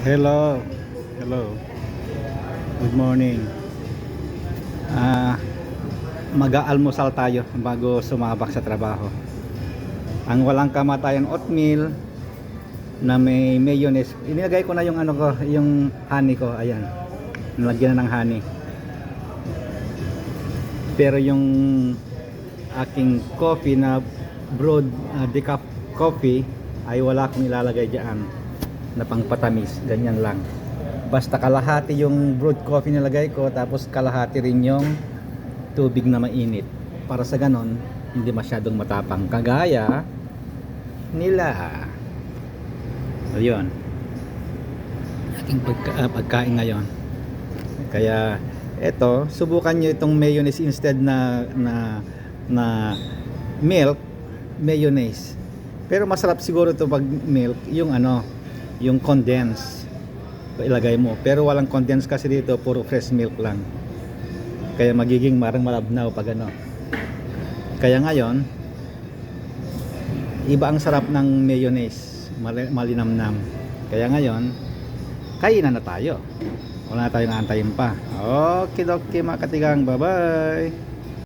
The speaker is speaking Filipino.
Hello. Hello. Good morning. Ah, mag-aalmusal tayo bago sumabak sa trabaho. Ang walang kamatayan oatmeal na may mayonnaise. Inilagay ko na yung ano ko, yung honey ko. Ayan. Nilagyan na ng honey. Pero yung aking coffee na brewed uh, decaf coffee ay wala akong ilalagay diyan na pangpatamis, ganyan lang. Basta kalahati yung brewed coffee nilagay ko tapos kalahati rin yung tubig na mainit. Para sa ganon, hindi masyadong matapang. Kagaya nila. Ayun. Aking pagka, ah, pagkain ngayon. Kaya eto, subukan nyo itong mayonnaise instead na na na milk, mayonnaise. Pero masarap siguro to pag milk, yung ano, yung condense. Ilagay mo. Pero walang condense kasi dito, puro fresh milk lang. Kaya magiging marang malabnaw pag ano. Kaya ngayon, iba ang sarap ng mayonnaise. Mali- Malinamnam. Kaya ngayon, kainan na tayo. Wala na tayong aantayin pa. Okay, okay mga katigang. Bye-bye.